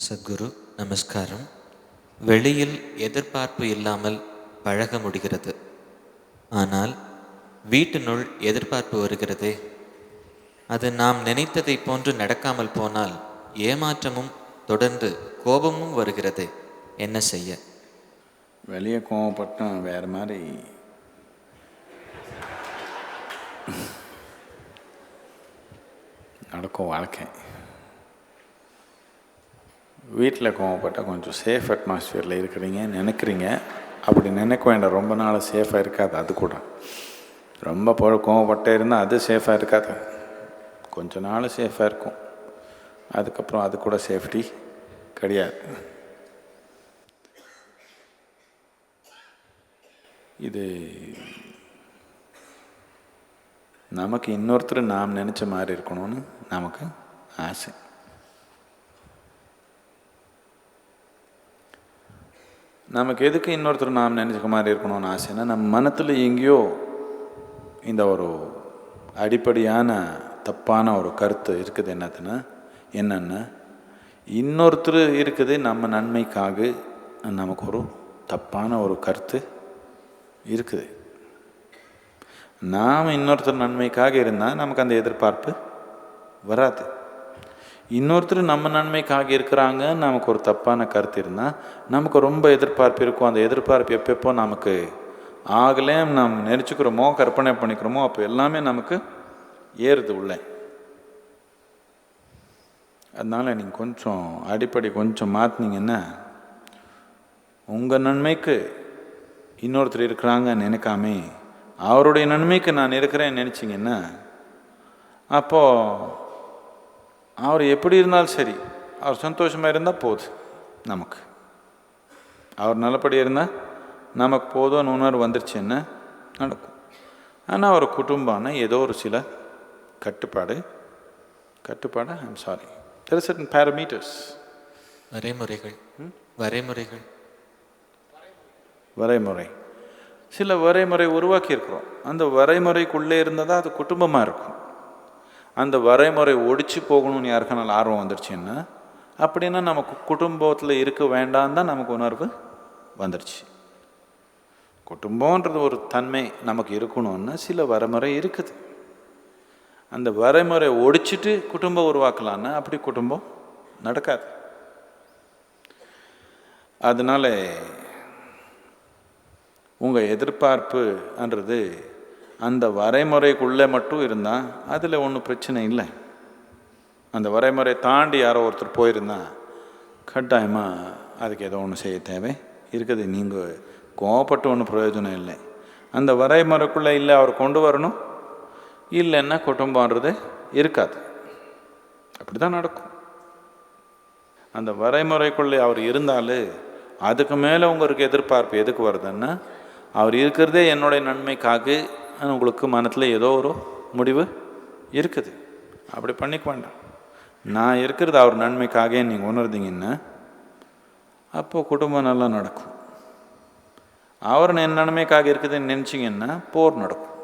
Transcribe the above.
சத்குரு நமஸ்காரம். வெளியில் எதிர்பார்ப்பு இல்லாமல் பழக முடிகிறது. ஆனால் வீட்டினுள் எதிர்பார்ப்பு வருகிறதே? அது நாம் நினைத்ததைப் போன்று நடக்காமல் போனால் ஏமாற்றமும் தொடர்ந்து கோபமும் வருகிறது? என்ன செய்ய? வெளியே கோவப்பட்டும் வேறு மாதிரி. நடக்கும் வாழ்க்கை. வீட்டில் கோவப்பட்டால் கொஞ்சம் சேஃப் அட்மாஸ்ஃபியரில் இருக்கிறீங்க நினைக்கிறீங்க. அப்படி நினைக்க வேண்டாம். ரொம்ப நாள் சேஃபாக இருக்காது அது கூட. ரொம்ப போ கோவப்பட்டே இருந்தால் அது சேஃபாக இருக்காது. கொஞ்ச நாள் சேஃபாக இருக்கும். அதுக்கப்புறம் அது கூட சேஃப்டி கிடையாது. இது நமக்கு இன்னொருத்தர் நாம் நினச்ச மாதிரி இருக்கணும்னு நமக்கு ஆசை. நமக்கு எதுக்கு இன்னொருத்தர் நாம் நினச்சிக்க மாதிரி இருக்கணும்னு ஆசைன்னா நம்ம மனத்தில் எங்கேயோ இந்த ஒரு அடிப்படையான தப்பான ஒரு கருத்து இருக்குது என்னத்துன்னா என்னென்னா இன்னொருத்தர் இருக்குது நம்ம நன்மைக்காக நமக்கு ஒரு தப்பான ஒரு கருத்து இருக்குது. நாம் இன்னொருத்தர் நன்மைக்காக இருந்தால் நமக்கு அந்த எதிர்பார்ப்பு வராது. இன்னொருத்தர் நம்ம நன்மைக்காக இருக்கிறாங்க நமக்கு ஒரு தப்பான கருத்து இருந்தால் நமக்கு ரொம்ப எதிர்பார்ப்பு இருக்கும். அந்த எதிர்பார்ப்பு எப்பப்போ நமக்கு ஆகலே நாம் நினச்சிக்கிறோமோ கற்பனை பண்ணிக்கிறோமோ அப்போ எல்லாமே நமக்கு ஏறுது உள்ளே. அதனால் நீங்கள் கொஞ்சம் அடிப்படை கொஞ்சம் மாற்றினீங்கன்னா உங்கள் நன்மைக்கு இன்னொருத்தர் இருக்கிறாங்க நினைக்காமே அவருடைய நன்மைக்கு நான் இருக்கிறேன்னு நினச்சிங்கன்னா அப்போது அவர் எப்படி இருந்தாலும் சரி அவர் சந்தோஷமாக இருந்தால் போதும் நமக்கு. அவர் நல்லபடியாக இருந்தால் நமக்கு போதும்னு உணர்வு வந்துருச்சுன்னா நடக்கும். ஆனால் ஒரு குடும்பம்னா ஏதோ ஒரு சில கட்டுப்பாடு கட்டுப்பாடு? I'm sorry there certain parameters வரைமுறைகள். வரைமுறைகள். வரைமுறை. சில வரைமுறை உருவாக்கி இருக்கிறோம் அந்த வரைமுறைக்குள்ளே இருந்தால் தான் அது குடும்பமாக இருக்கும். அந்த வரைமுறை ஒடிச்சு போகணும்னு யாருக்கான ஆர்வம் வந்துருச்சுன்னா அப்படின்னா நமக்கு குடும்பத்தில் இருக்க வேண்டாம் தான் நமக்கு உணர்வு வந்துருச்சு. குடும்பன்றது ஒரு தன்மை நமக்கு இருக்கணும்னா சில வரைமுறை இருக்குது. அந்த வரைமுறை ஒடிச்சிட்டு குடும்பம் உருவாக்கலான்னா அப்படி குடும்பம் நடக்காது. அதனால் உங்கள் எதிர்பார்ப்புன்றது அந்த வரைமுறைக்குள்ளே மட்டும் இருந்தால் அதில் ஒன்றும் பிரச்சனை இல்லை. அந்த வரைமுறை தாண்டி யாரோ ஒருத்தர் போயிருந்தா கட்டாயமாக அதுக்கு ஏதோ ஒன்று செய்ய தேவை. இருக்குது நீங்கள் கோவப்பட்டு ஒன்றும் பிரயோஜனம் இல்லை. அந்த வரைமுறைக்குள்ளே இல்லை அவர் கொண்டு வரணும். இல்லைன்னா குடும்பம்ன்றது இருக்காது. அப்படி தான் நடக்கும். அந்த வரைமுறைக்குள்ளே அவர் இருந்தாலும் அதுக்கு மேலே உங்களுக்கு எதிர்பார்ப்பு எதுக்கு வருதுன்னா அவர் இருக்கிறதே என்னுடைய நன்மைக்காக உங்களுக்கு மனத்தில் ஏதோ ஒரு முடிவு இருக்குது. அப்படி பண்ணிக்க வேண்டாம். நான் இருக்கிறது அவர் நன்மைக்காக நீங்கள் உணர்ந்தீங்கன்னா அப்போது குடும்பம் நல்லா நடக்கும். அவர் என் நன்மைக்காக இருக்குதுன்னு நினச்சிங்கன்னா போர் நடக்கும்.